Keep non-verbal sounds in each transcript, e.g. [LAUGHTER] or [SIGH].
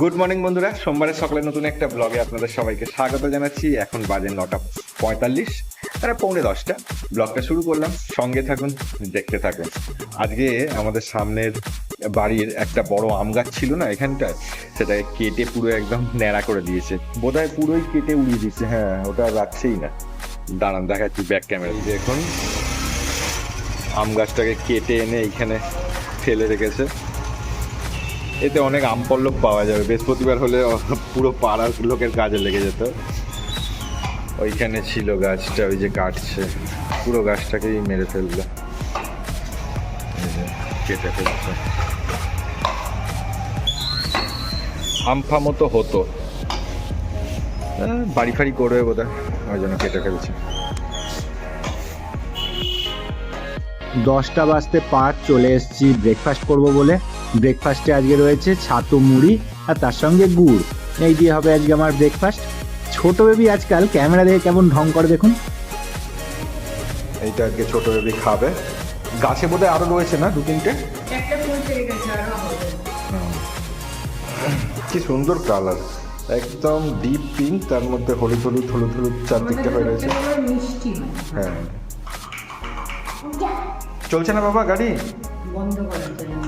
Good morning বন্ধুরা। সোমবারের সকালে নতুন একটা ব্লগে আপনাদের সবাইকে স্বাগত জানাচ্ছি। এখন বাজে নটা পঁয়তাল্লিশ তারা পৌনে দশটা। ব্লগটা শুরু করলাম। সঙ্গে থাকুন দেখতে থাকুন। আজকে আমাদের সামনের বাড়ির একটা বড় আম গাছ ছিল না এখানটায়? সেটাকে কেটে পুরো একদম ন্যাড়া করে দিয়েছে। বোধহয় পুরোই কেটে উড়িয়ে দিচ্ছে হ্যাঁ ওটা আর রাখছেই না। দাঁড়ান দেখাচ্ছি ব্যাক ক্যামেরা দেখুন। আম গাছটাকে কেটে এনে এইখানে ফেলে রেখেছে। এতে অনেক আম পল্লব পাওয়া যাবে। বৃহস্পতিবার হলে [LAUGHS] পুরো পাড়ার লোকের কাজে লেগে যেত। ওইখানে ছিল গাছটা, ওই যে কাটছে। পুরো গাছটাকেই মেরে ফেলল। কেটে ফেলছে। আমফা মতো হতো। বাড়ি ফাড়ি করবে বোধ ওই জন্য কেটে ফেলছে। দশটা বাজতে পাঁচ চলে এসেছি। ব্রেকফাস্ট করব বলে। ব্রেকফাস্টে আজকে রয়েছে ছাতু মুড়ি আর তার সঙ্গে গুড়। এই দিয়ে হবে আজকে আমার ব্রেকফাস্ট ছোট বেবি আজকাল ক্যামেরা দেখে কেমন ঢং করে দেখুন। এইটা আজকে ছোট বেবি খাবে। গাছে বোধহয় আরও রয়েছে না দু তিনটে? একটা ফুল পেয়ে গেছে আরও হবে। কি সুন্দর কালার একদম ডিপ পিঙ্ক তার মধ্যে হলুদ হলুদ হলুদ হলুদ চারদিকটা হয়ে রয়েছে। হ্যাঁ। চলছে না বাবা গাড়ি? বন্ধ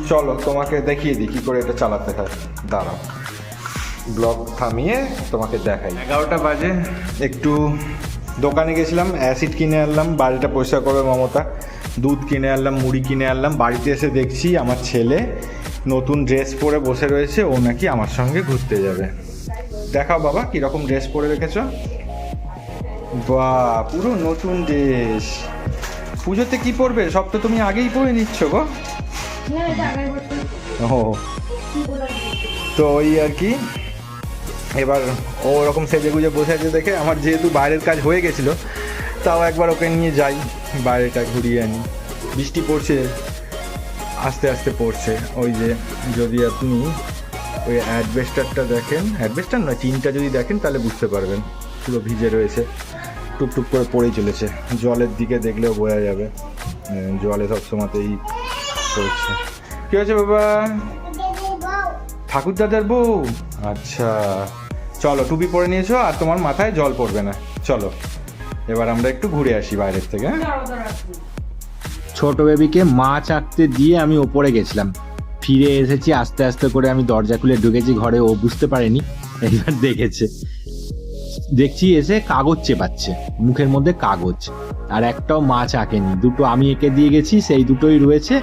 চলো তোমাকে দেখিয়ে দিই কি করে এটা চালাতে হয়। দাঁড়াও। ব্লগ থামিয়ে তোমাকে দেখাই। এগারোটা বাজে। একটু দোকানে গেছিলাম অ্যাসিড কিনে আনলাম বাড়িটা পরিষ্কার করবে মমতা। দুধ কিনে আনলাম মুড়ি কিনে আনলাম বাড়িতে এসে দেখছি আমার ছেলে নতুন ড্রেস পরে বসে রয়েছে ও নাকি আমার সঙ্গে ঘুরতে যাবে। দেখাও বাবা কীরকম ড্রেস পরে রেখেছো? বা পুরো নতুন ড্রেস। পুজোতে কি পরবে? সব তো তুমি আগেই পরে নিচ্ছ গো। ও তো ওই আর কি। এবার ও ওরকম সেজে গুজে বসে আছে দেখে আমার যেহেতু বাইরের কাজ হয়ে গেছিল, তাও একবার ওকে নিয়ে যাই বাইরেটা ঘুরিয়ে আনি। বৃষ্টি পড়ছে, আস্তে আস্তে পড়ছে। ওই যে যদি আপনি ওই অ্যাডভেস্টারটা দেখেন, অ্যাডভেস্টার নয়, টিনটা যদি দেখেন তাহলে বুঝতে পারবেন। পুরো ভিজে রয়েছে টুকটুক করে পড়েই চলেছে। জলের দিকে দেখলেও বোঝা যাবে। জলে সবসময়তেই পড়ছে কি হয়েছে বাবা? ঠাকুর দাদার বউ? আচ্ছা। চলো টুপি পরে নিয়েছো আর তোমার মাথায় জল পড়বে না। চলো এবার আমরা একটু ঘুরে আসি বাইরের থেকে হ্যাঁ? ছোট বেবিকে মাছ আঁকতে দিয়ে আমি ওপরে গেছিলাম। ফিরে এসেছি আস্তে আস্তে করে আমি দরজা খুলে ঢুকেছি ঘরে ও বুঝতে পারেনি এইবার দেখেছে। দেখছি এসে কাগজ চেপাচ্ছে, মুখের মধ্যে কাগজ। আর একটাও মাছ আঁকেনি দুটো আমি এঁকে দিয়ে গেছি, সেই দুটোই রয়েছে।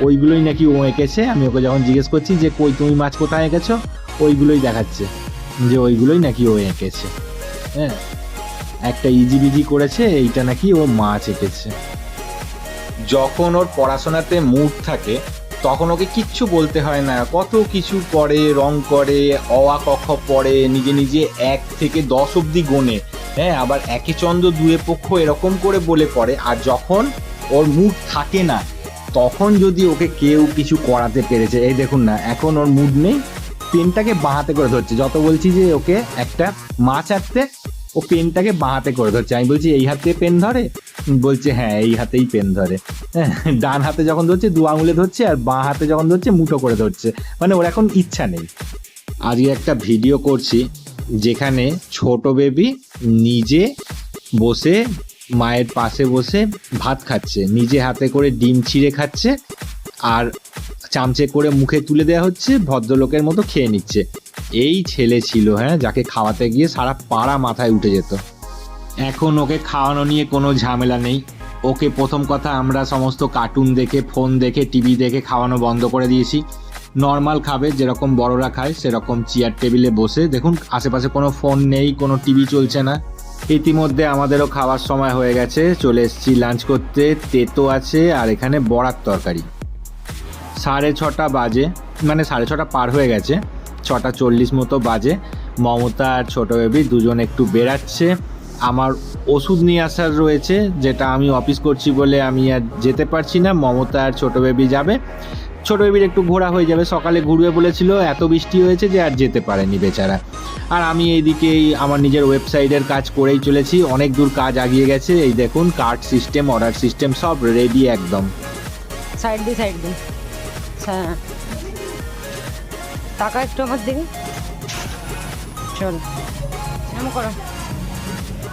ওইগুলোই নাকি ও এঁকেছে, আমি ওকে যখন জিজ্ঞেস করছি যে, কই তুমি মাছ কোথায় এঁকেছো? ওইগুলোই দেখাচ্ছে যে, ওইগুলোই নাকি ও এঁকেছে। হ্যাঁ একটা ইজি বিজি করেছে, এইটা নাকি ও মাছ এঁকেছে। যখন ওর পড়াশোনাতে মুড থাকে তখন ওকে কিচ্ছু বলতে হয় না। কত কিছু পড়ে, রং করে অয়া কখ পড়ে, নিজে নিজে এক থেকে দশ অব্দি গোনে। হ্যাঁ আবার একে চন্দ্র দুয়ে পক্ষ এরকম করে বলে পড়ে, আর যখন ওর মুড থাকে না, তখন যদি ওকে কেউ কিছু করাতে পেরেছে, এই দেখুন না, এখন ওর মুড নেই, পেনটাকে বাঁহাতে করে ধরছে। যত বলছি যে ওকে একটা মাছ আঁকতে ও পেনটাকে বাঁহাতে করে ধরছে। আমি বলছি, এই হাতে পেন ধরে? বলছে হ্যাঁ এই হাতেই পেন ধরে। হ্যাঁ, ডান হাতে যখন ধরছে দু আঙুলে ধরছে আর বাঁ হাতে যখন ধরছে মুঠো করে ধরছে। মানে ওর এখন ইচ্ছা নেই। আজকে একটা ভিডিও করছি যেখানে ছোট বেবি নিজে বসে মায়ের পাশে বসে ভাত খাচ্ছে। নিজে হাতে করে ডিম ছিঁড়ে খাচ্ছে আর চামচে করে মুখে তুলে দেওয়া হচ্ছে ভদ্রলোকের মতো খেয়ে নিচ্ছে। এই ছেলে ছিল হ্যাঁ যাকে খাওয়াতে গিয়ে সারা পাড়া মাথায় উঠে যেত। এখন ওকে খাওয়ানো নিয়ে কোনো ঝামেলা নেই। ওকে প্রথম কথা আমরা সমস্ত কার্টুন দেখে, ফোন দেখে, টিভি দেখে খাওয়ানো বন্ধ করে দিয়েছি। নর্মাল খাবে, যেরকম বড়রা খায়, সেরকম চেয়ার টেবিলে বসে। দেখুন, আশেপাশে কোনো ফোন নেই, কোনো টিভি চলছে না। ইতিমধ্যে আমাদেরও খাওয়ার সময় হয়ে গেছে। চলে এসেছি লাঞ্চ করতে। তেতো আছে, আর এখানে বড়ার তরকারি। সাড়ে ছটা বাজে মানে সাড়ে ছটা পার হয়ে গেছে। ছটা চল্লিশ মতো বাজে। মমতা আর ছোটো বেবি দুজন একটু বেরাচ্ছে আমার ওষুধ নিয়ে আসার রয়েছে, যেটা আমি অফিস করছি বলে আমি আর যেতে পারছি না। মমতা আর ছোটো বেবি যাবে। ছোটো বেবির একটু ঘোরা হয়ে যাবে। সকালে ঘুরবে বলেছিল, এত বৃষ্টি হয়েছে যে আর যেতে পারেনি বেচারা। আর আমি এইদিকেই আমার নিজের ওয়েবসাইটের কাজ করেই চলেছি। অনেক দূর কাজ আগিয়ে গেছে। এই দেখুন, কার্ড সিস্টেম, অর্ডার সিস্টেম সব রেডি একদম। সাইড দিয়ে সাইড দিয়ে হ্যাঁ। টাকা একটু আমার দিকে চলো। করো।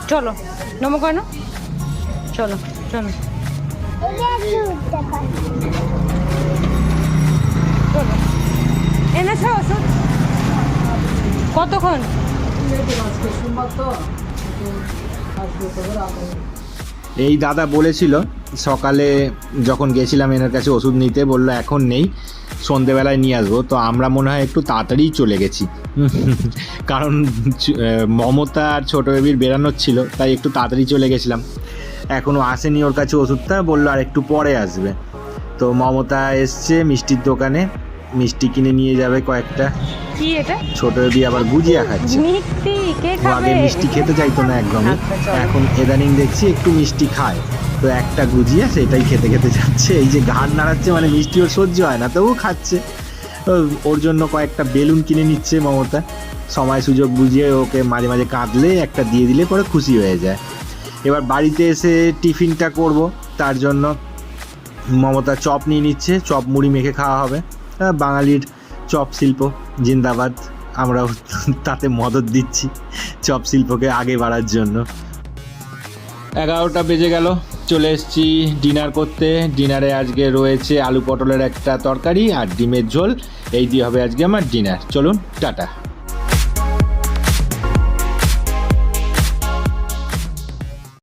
চলো নম করো না চলো চলো। চলো। এনেছ ওষুধ? কতক্ষণ? এই দাদা বলেছিল, সকালে যখন গেছিলাম এনার কাছে ওষুধ নিতে, বলল এখন নেই, সন্ধেবেলায় নিয়ে আসব। তো আমরা মনে হয় একটু তাড়াতাড়ি চলে গেছি। কারণ মমতা আর ছোটো বেবির বেরানোর ছিল, তাই একটু তাড়াতাড়ি চলে গেছিলাম। এখনও আসেনি ওর কাছে ওষুধটা, বলল আর একটু পরে আসবে। তো মমতা এসছে মিষ্টির দোকানে মিষ্টি কিনে নিয়ে যাবে কয়েকটা। কি এটা? ছোট বেবি আবার গুজিয়া খাচ্ছে। মিষ্টি? কে খাবে আগে মিষ্টি খেতে চাইতো না একদমই। আচ্ছা, এখন ইদানিং দেখছি একটু মিষ্টি খায়। তো একটা গুজিয়া সেটাই খেতে খেতে যাচ্ছে। এই যে ঘাড় নাড়াচ্ছে মানে মিষ্টি ওর সহ্য হয় না তবু খাচ্ছে। ওর জন্য কয়েকটা বেলুন কিনে নিচ্ছে মমতা। সময় সুযোগ বুঝিয়ে ওকে মাঝে মাঝে কাঁদলে একটা দিয়ে দিলে পরে খুশি হয়ে যায়। এবার বাড়িতে এসে টিফিনটা করব। তার জন্য মমতা চপ নিয়ে নিচ্ছে। চপ মুড়ি মেখে খাওয়া হবে। বাঙালির চপ শিল্প, জিন্দাবাদ। আমরা তাতে মদত দিচ্ছি চপ শিল্পকে আগে বাড়ার জন্য। এগারোটা বেজে গেল, চলে এসেছি ডিনার করতে। ডিনারে আজকে রয়েছে আলু পটলের একটা তরকারি আর ডিমের ঝোল। এই দিয়ে হবে আজকে আমার ডিনার। চলুন, টাটা।